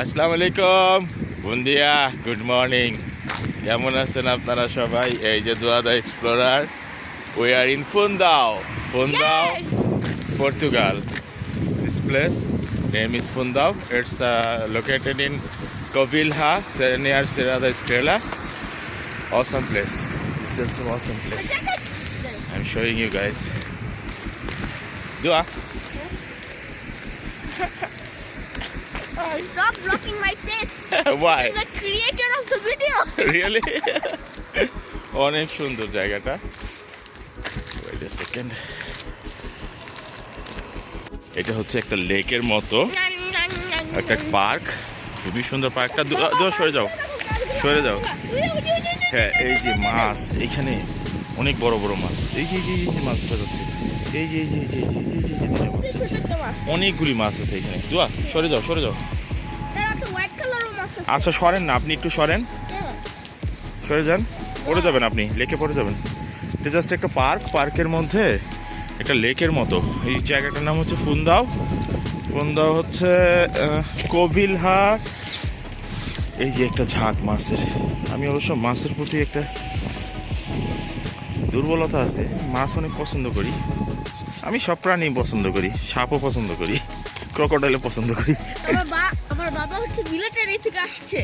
আসসালামু আলাইকুম বন্দিয়া good morning কেমন আছেন আপনারা সবাই? এই যে দুয়াদা explorer we are in Fundao Fundao Portugal this place name is Fundao it's located in Covilha near Serra da Estrela awesome place. It's just an awesome place. I'm showing you guys Dua. Stop blocking my face. why? The creator of the video. Really অনেক সুন্দর জায়গাটা। Wait a second. এটা হচ্ছে একটা লেকের মতো। একটা park. খুবই সুন্দর পার্কটা। সরে যাও। সরে যাও। হ্যাঁ এই যে মাছ এখানে অনেক বড় বড় মাছ। এই যে এই যে যে মাছটা যাচ্ছে। এই যে এই যে এই যে এই যে এই যে দুটো মাছ যাচ্ছে অনেকগুলি মাছ আছে এখানে দুয়া সরে যাও সরে যাও আছে আচ্ছা সরেন না আপনি একটু সরেন সরে যান পড়ে যাবেন আপনি লেকে পড়ে যাবেন এটা জাস্ট একটা পার্ক পার্কের মধ্যে একটা লেকের মতো এই জায়গাটার নাম হচ্ছে ফুন্দাও ফুন্দাও হচ্ছে কোভিলহা এই যে একটা ঝাঁক মাছের আমি অবশ্য মাছের প্রতি একটা দুর্বলতা আছে মাছ অনেক পছন্দ করি আমি সব প্রাণী পছন্দ করি সাপও পছন্দ করি ক্রকোডাইলও পছন্দ করি। আমার বাবা হচ্ছে মিলিটারি থেকে আসছে।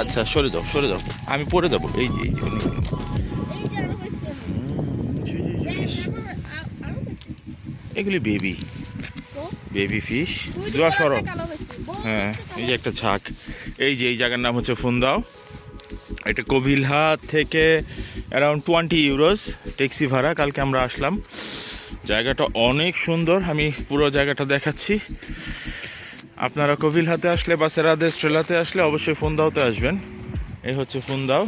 আচ্ছা সরে যাও সরে যাও। আমি পরে যাব। এই যে এই যে এগুলি বেবি বেবি ফিশ দোয়া দিকে সরো। একটা কালো হয়েছে। বড় হ্যাঁ এই যে একটা ঝাঁক। এই যে এই জায়গার নাম হচ্ছে ফুন্দাও। এটা কোভিলহা থেকে অ্যারাউন্ড টোয়েন্টি ইউরোস ট্যাক্সি ভাড়া। কালকে আমরা আসলাম। জায়গাটা অনেক সুন্দর, আমি পুরো জায়গাটা দেখাচ্ছি। আপনারা কোভিলহাতে আসলে বা সেরাদে স্ট্রেলাতে আসলে অবশ্যই ফুন্দাওতে আসবেন। এই হচ্ছে ফুন্দাও।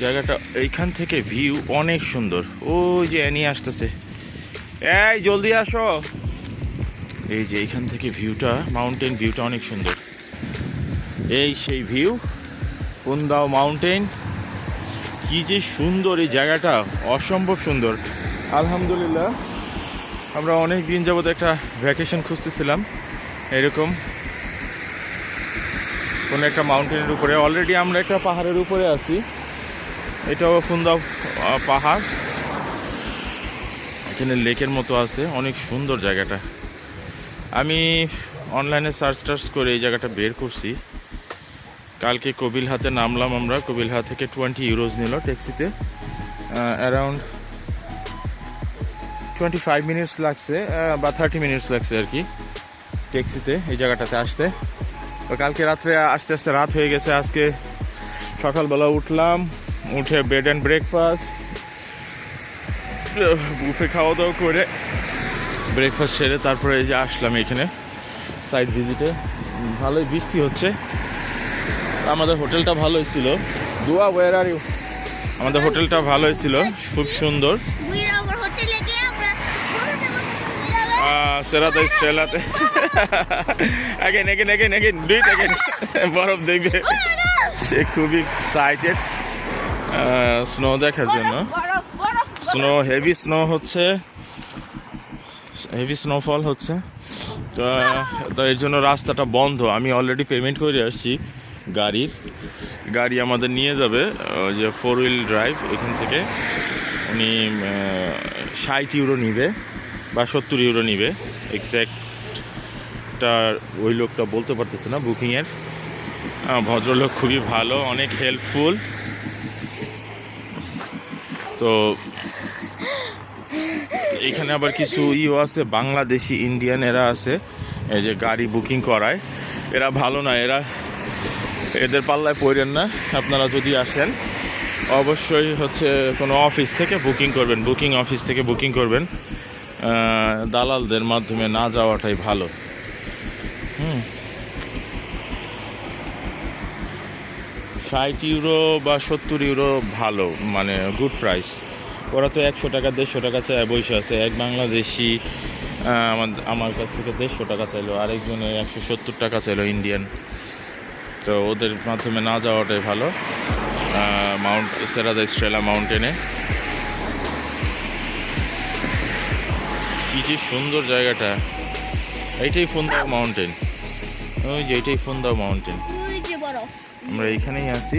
জায়গাটা এইখান থেকে ভিউ অনেক সুন্দর। ওই যে অ্যানি আসতেছে। এই, জলদি আসো। এই যে এইখান থেকে ভিউটা, মাউন্টেন ভিউটা অনেক সুন্দর। এই সেই ভিউ কুন্দাও মাউন্টেন। কি যে সুন্দর এই জায়গাটা, অসম্ভব সুন্দর। আলহামদুলিল্লাহ। আমরা অনেক দিন যাবত একটা ভ্যাকেশন খুঁজতেছিলাম এরকম কোনো একটা মাউন্টেনের উপরে। অলরেডি আমরা একটা পাহাড়ের উপরে আছি। এটাও ফুন্দাও আহ, পাহাড়। এখানে লেকের মতো আছে অনেক সুন্দর জায়গাটা। আমি অনলাইনে সার্চ টার্চ করে এই জায়গাটা বের করছি। কালকে কবিলহাতে নামলাম আমরা। কবিলহা থেকে টোয়েন্টি ইউরোজ নিল ট্যাক্সিতে অ্যারাউন্ড টোয়েন্টি ফাইভ মিনিটস লাগছে বা থার্টি মিনিটস লাগছে আর কি। ট্যাক্সিতে এই জায়গাটাতে আসতে। তো কালকে রাত্রে আস্তে আস্তে রাত হয়ে গেছে আজকে। সকালবেলা উঠলাম উঠে বেড অ্যান্ড ব্রেকফাস্ট বুফে খাওয়া দাওয়া করে ব্রেকফাস্ট সেরে তারপরে এই যে আসলাম এখানে সাইড ভিজিটে ভালোই বৃষ্টি হচ্ছে। আমাদের হোটেলটা ভালোই ছিল। দুয়া ওয়ার আর ইউ আমাদের হোটেলটা ভালোই ছিল খুব সুন্দর। সেরাতে স্ট্রেলাতে again again again again do it again বরফ দেখবে সে খুবই এক্সাইটেড স্নো দেখার জন্য। স্নো হেভি স্নো হচ্ছে। হেভি স্নোফল হচ্ছে। তো তো এর জন্য রাস্তাটা বন্ধ। আমি অলরেডি পেমেন্ট করে আসছি গাড়ির। গাড়ি আমাদের নিয়ে যাবে যে ফোর হুইল ড্রাইভ এখান থেকে। উনি ষাট ইউরো নিবে। বা সত্তর ইউরো নিবে এক্স্যাক্টটা ওই লোকটা বলতে পারতেছে না বুকিংয়ের। ভদ্রলোক খুবই ভালো, অনেক হেল্পফুল তো এখানে আবার কিছু ইও আছে, বাংলাদেশি ইন্ডিয়ান এরা আছে, এই যে গাড়ি বুকিং করায়। এরা ভালো না, এরা এদের পাল্লায় পড়েন না, আপনারা যদি আসেন, অবশ্যই হচ্ছে কোনো অফিস থেকে বুকিং করবেন, বুকিং অফিস থেকে বুকিং করবেন। দালালদের মাধ্যমে না যাওয়াটাই ভালো। হুম। ষাট ইউরো বা সত্তর ইউরো ভালো মানে গুড প্রাইস ওরা তো একশো টাকা, দেড়শো টাকা চায় বসে আছে। এক বাংলাদেশি আমার আমার কাছ থেকে দেড়শো টাকা চাইলো আরেকজনে একশো সত্তর টাকা চাইলো ইন্ডিয়ান তো ওদের মাধ্যমে না যাওয়াটাই ভালো মাউন্ট সেরাদা স্ট্রেলা মাউন্টেনে কি যে সুন্দর জায়গাটা। এইটাই ফুন্দা মাউন্টেন ওই যে এটাই ফুন্দাও মাউন্টেন ওই যে বড়। আমরা এইখানেই আছি।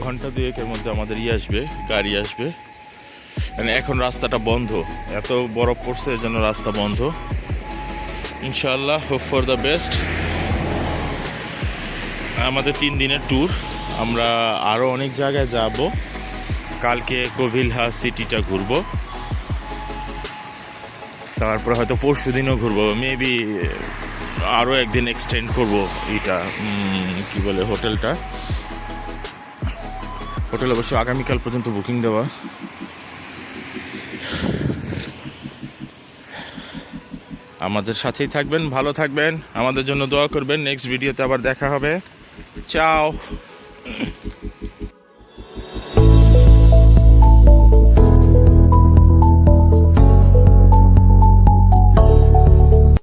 ঘণ্টা দুয়েকের মধ্যে আমাদের ইয়ে আসবে গাড়ি আসবে। মানে এখন রাস্তাটা বন্ধ। এত বরফ পড়ছে এর জন্য রাস্তা বন্ধ। ইনশাল্লাহ হোপ ফর দ্য বেস্ট আমাদের তিন দিনের ট্যুর আমরা আরও অনেক জায়গায় যাব। কালকে কোভিলহা সিটিটা ঘুরবো। তারপরে হয়তো পরশু দিনও ঘুরবো মেবি আরও একদিন এক্সটেন্ড করব উম, কি বলে হোটেলটা। হোটেল অবশ্য আগামীকাল পর্যন্ত বুকিং দেওয়া। আমাদের সাথেই থাকবেন ভালো থাকবেন আমাদের জন্য দোয়া করবেন নেক্সট ভিডিওতে আবার দেখা হবে। চাও।